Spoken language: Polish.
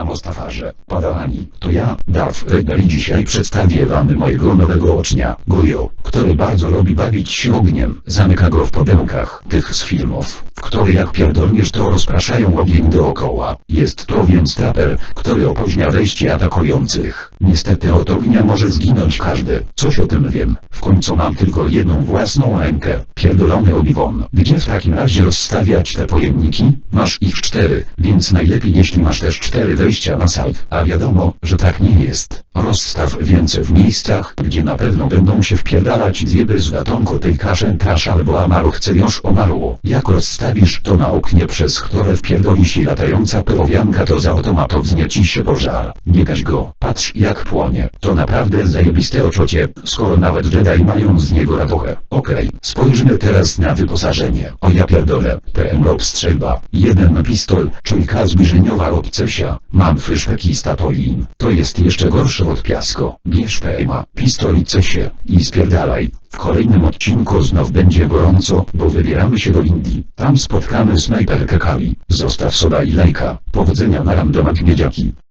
Siema Mustafarze, Padawani, to ja, Darth Vader i dzisiaj przedstawię wam mojego nowego ocznia, Gojo, który bardzo lubi bawić się ogniem, zamyka go w pudełkach, tych z filmów, które jak pierdolniesz to rozpraszają ogień dookoła. Jest to więc traper, który opóźnia wejście atakujących. Niestety od ognia może zginąć każdy. Coś o tym wiem. W końcu mam tylko jedną własną rękę. Pierdolony Obi-Wan. Gdzie w takim razie rozstawiać te pojemniki? Masz ich cztery, więc najlepiej jeśli masz też cztery wejścia na salt. A wiadomo, że tak nie jest. Rozstaw więc w miejscach, gdzie na pewno będą się wpierdalać zjeby z gatunku tej kaszę trash albo amaru chce już omarło. Jak rozstawisz to na oknie przez które wpierdoli się latająca pełowianka to za automatą wznieci się pożar. Nie gaś go, patrz jak płonie. To naprawdę zajebiste oczocie, skoro nawet Jedi mają z niego radochę. Okej, spójrzmy teraz na wyposażenie. O ja pierdolę, PM Rob strzelba, jeden pistol, czujka zbliżeniowa od Cesia, mam fyszek i statolin. To jest jeszcze gorsze od piasko. Bierz PMA, pistol i Cesie, i spierdalaj. W kolejnym odcinku znów będzie gorąco, bo wybieramy się do Indii. Tam spotkamy snajperkę Kali. Zostaw soda i lajka. Powodzenia na randomak miedziaki.